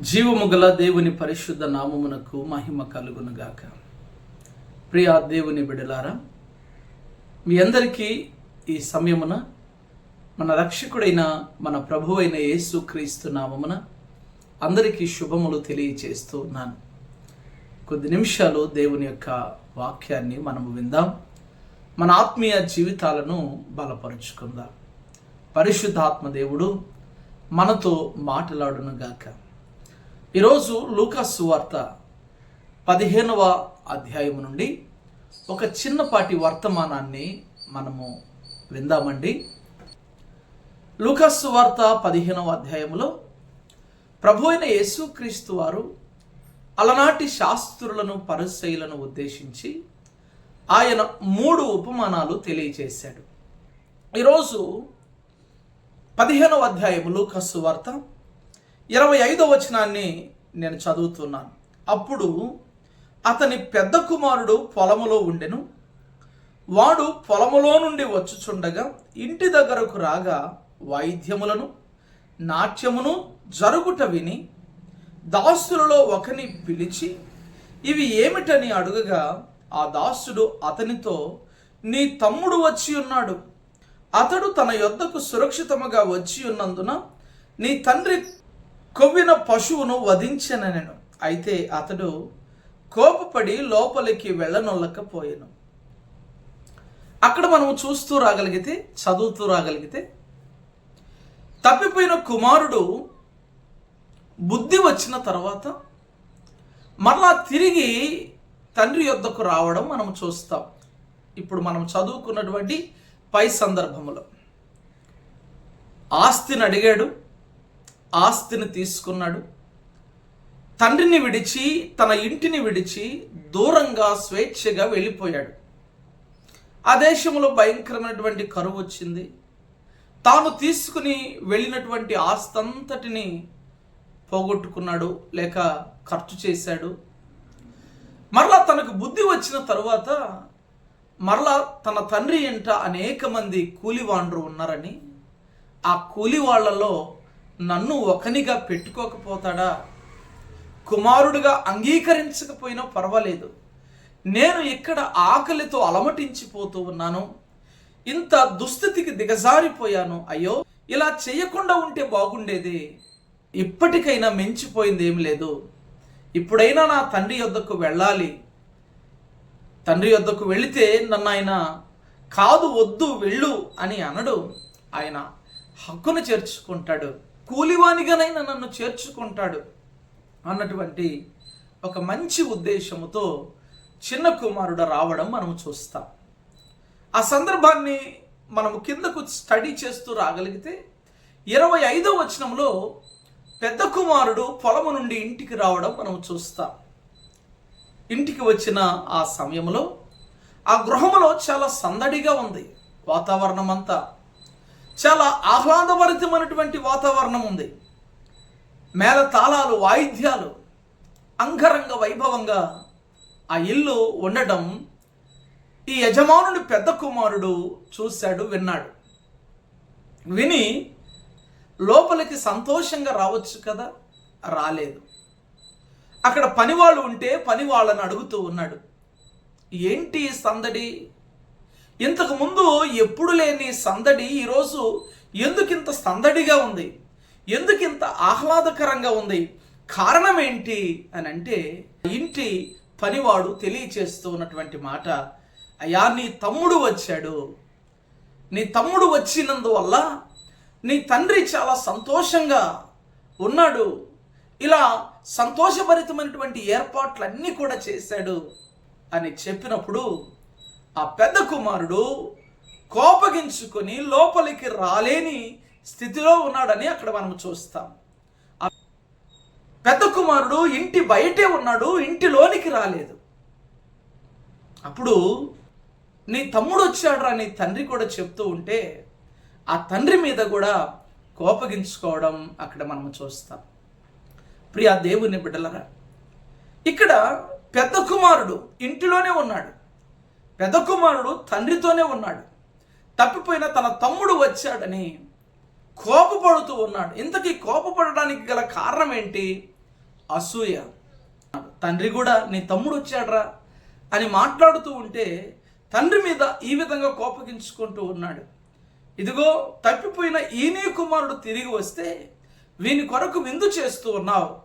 జీవము గల దేవుని పరిశుద్ధ నామమునకు మహిమ కలుగునుగాక. ప్రియా దేవుని బిడలారా మీ అందరికీ ఈ సమయమున మన రక్షకుడైన మన ప్రభువైన యేసు క్రీస్తు నామమున అందరికీ శుభములు తెలియచేస్తూ ఉన్నాను. కొద్ది నిమిషాలు దేవుని యొక్క వాక్యాన్ని మనము విందాం. మన ఆత్మీయ జీవితాలను బలపరుచుకుందాం. పరిశుద్ధాత్మ దేవుడు మనతో మాట్లాడునుగాక. ఈరోజు లూకాసు వార్త పదిహేనవ అధ్యాయం నుండి ఒక చిన్నపాటి వర్తమానాన్ని మనము విందామండి. లూకాసు వార్త పదిహేనవ అధ్యాయంలో ప్రభు అయిన యేసుక్రీస్తు వారు అలనాటి శాస్త్రులను పరిశైలను ఉద్దేశించి ఆయన మూడు ఉపమానాలు తెలియజేశాడు. ఈరోజు పదిహేనవ అధ్యాయము లూకాసు వార్త ఇరవై ఐదో వచనాన్ని నేను చదువుతున్నాను. అప్పుడు అతని పెద్ద కుమారుడు పొలములో ఉండెను. వాడు పొలములో నుండి వచ్చుచుండగా ఇంటి దగ్గరకు రాగా వాయిద్యములను నాట్యమును జరుగుట విని దాసులలో ఒకని పిలిచి ఇవి ఏమిటని అడుగగా ఆ దాసుడు అతనితో నీ తమ్ముడు వచ్చి ఉన్నాడు. అతడు తన యొద్దకు సురక్షితముగా వచ్చి ఉన్నందున నీ తండ్రి కొవ్విన పశువును వధించనెను అయితే అతడు కోపపడి లోపలికి వెళ్ళనొల్లకపోయాను. అక్కడ మనం చూస్తూ రాగలిగితే చదువుతూ రాగలిగితే తప్పిపోయిన కుమారుడు బుద్ధి వచ్చిన తర్వాత మరలా తిరిగి తండ్రి యొద్దకు రావడం మనం చూస్తాం. ఇప్పుడు మనం చదువుకున్నటువంటి పై సందర్భములో ఆస్తిని అడిగాడు. ఆస్తిని తీసుకున్నాడు. తండ్రిని విడిచి తన ఇంటిని విడిచి దూరంగా స్వేచ్ఛగా వెళ్ళిపోయాడు. ఆ దేశంలో భయంకరమైనటువంటి కరువు వచ్చింది. తాను తీసుకుని వెళ్ళినటువంటి ఆస్తంతటిని పోగొట్టుకున్నాడు లేక ఖర్చు చేశాడు. మరలా తనకు బుద్ధి వచ్చిన తరువాత మరలా తన తండ్రి ఇంట అనేక మంది కూలివాండ్రు ఉన్నారని ఆ కూలి వాళ్ళలో నన్ను ఒకనిగా పెట్టుకోకపోతాడా? కుమారుడిగా అంగీకరించకపోయినా పర్వాలేదు. నేను ఇక్కడ ఆకలితో అలమటించిపోతూ ఉన్నాను. ఇంత దుస్థితికి దిగజారిపోయాను. అయ్యో ఇలా చేయకుండా ఉంటే బాగుండేది. ఇప్పటికైనా మించిపోయింది ఏం లేదు. ఇప్పుడైనా నా తండ్రి యొద్దకు వెళ్ళాలి. తండ్రి యొద్దకు వెళితే నన్ను ఆయన కాదు వద్దు వెళ్ళు అని అనడు. ఆయన హక్కును చేర్చుకుంటాడు. కూలివానిగానైనా నన్ను చేర్చుకుంటాడు అన్నటువంటి ఒక మంచి ఉద్దేశముతో చిన్న కుమారుడు రావడం మనం చూస్తాం. ఆ సందర్భాన్ని మనము కిందకు స్టడీ చేస్తూ రాగలిగితే ఇరవై ఐదో వచనంలో పెద్ద కుమారుడు పొలము నుండి ఇంటికి రావడం మనం చూస్తాం. ఇంటికి వచ్చిన ఆ సమయంలో ఆ గృహములో చాలా సందడిగా ఉంది. వాతావరణం అంతా చాలా ఆహ్లాదభరితమైనటువంటి వాతావరణం ఉంది. మేళ తాళాలు వాయిద్యాలు అంగరంగ వైభవంగా ఆ ఇల్లు ఉండటం ఈ యజమానుడి పెద్ద కుమారుడు చూశాడు విన్నాడు. విని లోపలికి సంతోషంగా రావచ్చు కదా? రాలేదు. అక్కడ పనివాళ్ళు ఉంటే పని వాళ్ళని అడుగుతూ ఉన్నాడు. ఏంటి సందడి? ఇంతకుముందు ఎప్పుడు లేని సందడి ఈరోజు ఎందుకింత సందడిగా ఉంది? ఎందుకింత ఆహ్లాదకరంగా ఉంది? కారణం ఏంటి అని అంటే ఇంటి పనివాడు తెలియచేస్తూ ఉన్నటువంటి మాట అయ్యా నీ తమ్ముడు వచ్చాడు. నీ తమ్ముడు వచ్చినందువల్ల నీ తండ్రి చాలా సంతోషంగా ఉన్నాడు. ఇలా సంతోషభరితమైనటువంటి ఏర్పాట్లన్నీ కూడా చేశాడు అని చెప్పినప్పుడు ఆ పెద్ద కుమారుడు కోపగించుకొని లోపలికి రాలేని స్థితిలో ఉన్నాడని అక్కడ మనం చూస్తాం. పెద్ద కుమారుడు ఇంటి బయటే ఉన్నాడు ఇంటిలోనికి రాలేదు. అప్పుడు నీ తమ్ముడు వచ్చాడురా నీ తండ్రి కూడా చెప్తూ ఉంటే ఆ తండ్రి మీద కూడా కోపగించుకోవడం అక్కడ మనం చూస్తాం. ప్రియా దేవుని బిడ్డలరా ఇక్కడ పెద్ద కుమారుడు ఇంటిలోనే ఉన్నాడు. పెద్ద కుమారుడు తండ్రితోనే ఉన్నాడు. తప్పిపోయిన తన తమ్ముడు వచ్చాడని కోపపడుతూ ఉన్నాడు. ఇంతకీ కోపపడడానికి గల కారణం ఏంటి? అసూయ. తండ్రి కూడా నీ తమ్ముడు వచ్చాడరా అని మాట్లాడుతూ ఉంటే తండ్రి మీద ఈ విధంగా కోపగించుకుంటూ ఉన్నాడు. ఇదిగో తప్పిపోయిన ఈనీ కుమారుడు తిరిగి వస్తే వీని కొరకు విందు చేస్తూ ఉన్నావు.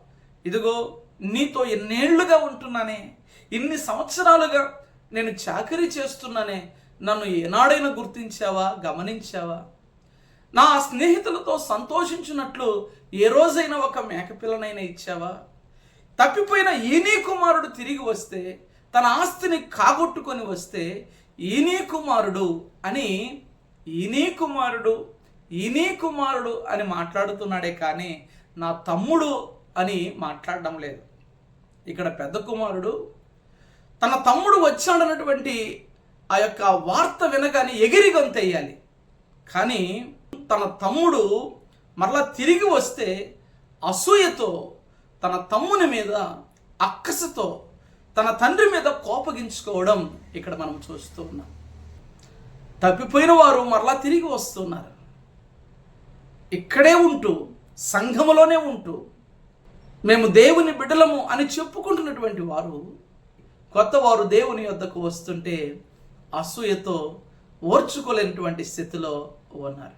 ఇదిగో నీతో ఎన్నేళ్ళుగా ఉంటున్నానే. ఇన్ని సంవత్సరాలుగా నేను చాకరీ చేస్తున్నానే. నన్ను ఏనాడైనా గుర్తించావా? గమనించావా? నా స్నేహితులతో సంతోషించినట్లు ఏ రోజైనా ఒక మేకపిల్లనైనా ఇచ్చావా? తప్పిపోయిన ఈనీ కుమారుడు తిరిగి వస్తే తన ఆస్తిని కాగొట్టుకొని వస్తే ఈనీ కుమారుడు అని ఈనీ కుమారుడు ఈనీ కుమారుడు అని మాట్లాడుతున్నాడే కానీ నా తమ్ముడు అని మాట్లాడడం లేదు. ఇక్కడ పెద్ద కుమారుడు తన తమ్ముడు వచ్చాడన్నటువంటి ఆ యొక్క వార్త వినగానే ఎగిరి గొంతెయ్యాలి. కానీ తన తమ్ముడు మరలా తిరిగి వస్తే అసూయతో తన తమ్ముని మీద అక్కసతో తన తండ్రి మీద కోపగించుకోవడం ఇక్కడ మనం చూస్తూ ఉన్నాం. తప్పిపోయిన వారు మరలా తిరిగి వస్తున్నారు. ఇక్కడే ఉంటూ సంఘములోనే ఉంటూ మేము దేవుని బిడ్డలము అని చెప్పుకుంటున్నటువంటి వారు కొత్త వారు దేవుని యొద్దకు వస్తుంటే అసూయతో ఓర్చుకోలేనటువంటి స్థితిలో ఉన్నారు.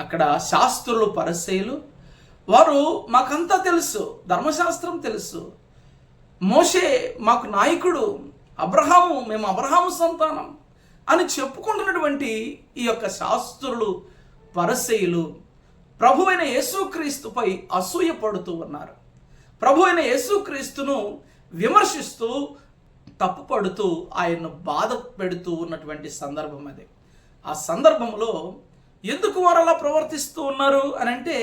అక్కడ శాస్త్రులు పరిశైలు వారు మాకంతా తెలుసు ధర్మశాస్త్రం తెలుసు. మోషే మాకు నాయకుడు అబ్రహాము మేము అబ్రహాము సంతానం అని చెప్పుకుంటున్నటువంటి ఈ యొక్క శాస్త్రులు పరసయులు ప్రభు అయిన యేసుక్రీస్తుపై అసూయ పడుతూ ఉన్నారు. ప్రభు అయిన యేసుక్రీస్తును విమర్శిస్తూ తప్పుపడుతూ ఆయన్ను బాధ పెడుతూ ఉన్నటువంటి సందర్భం అది. ఆ సందర్భంలో ఎందుకు వారు అలా ప్రవర్తిస్తూ ఉన్నారు అని అంటే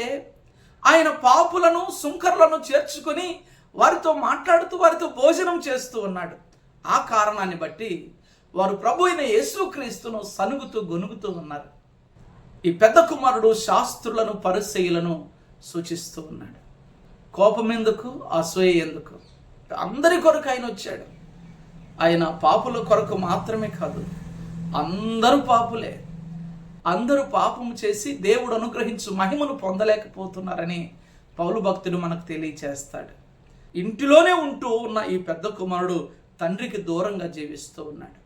ఆయన పాపులను సుంకర్లను చేర్చుకొని వారితో మాట్లాడుతూ వారితో భోజనం చేస్తూ ఉన్నాడు. ఆ కారణాన్ని బట్టి వారు ప్రభు అయిన యేసుక్రీస్తును సనుగుతూ గొనుగుతూ ఉన్నారు. ఈ పెద్ద కుమారుడు శాస్త్రులను పరిశైలను సూచిస్తూ ఉన్నాడు. కోపం ఎందుకు? అసూయ ఎందుకు? అందరి కొరకు ఆయన వచ్చాడు. ఆయన పాపుల కొరకు మాత్రమే కాదు అందరూ పాపులే. అందరూ పాపము చేసి దేవుడు అనుగ్రహించు మహిమను పొందలేకపోతున్నారని పౌలు భక్తుడు మనకు తెలియచేస్తాడు. ఇంటిలోనే ఉంటూ ఉన్న ఈ పెద్ద కుమారుడు తండ్రికి దూరంగా జీవిస్తూ ఉన్నాడు.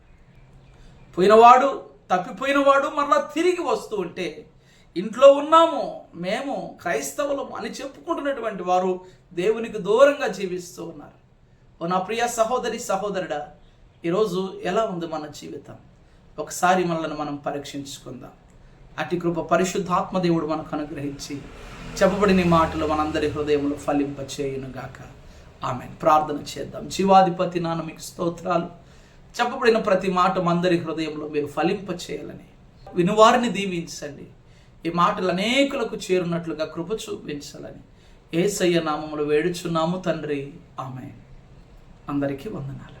పోయినవాడు తప్పిపోయినవాడు మరలా తిరిగి వస్తూ ఉంటే ఇంట్లో ఉన్నాము మేము క్రైస్తవులం అని చెప్పుకుంటున్నటువంటి వారు దేవునికి దూరంగా జీవిస్తూ ఉన్నారు. ఓ నా ప్రియ సహోదరి సహోదరుడా ఈరోజు ఎలా ఉంది మన జీవితం? ఒకసారి మనల్ని మనం పరీక్షించుకుందాం. అటు కృప పరిశుద్ధాత్మ దేవుడు మనకు అనుగ్రహించి చెప్పబడిన మాటలు మనందరి హృదయంలో ఫలింప చేయునుగాక ఆమె ప్రార్థన చేద్దాం. జీవాధిపతి నాన్న మీకు స్తోత్రాలు. చెప్పబడిన ప్రతి మాట మందరి హృదయంలో మీరు ఫలింప చేయాలని వినువారిని దీవించండి. ఈ మాటలు అనేకులకు చేరున్నట్లుగా కృప చూపించాలని. ఏసయ్య నామములు వేడుచున్నాము తండ్రి. ఆమె అందరికీ వందనాలు.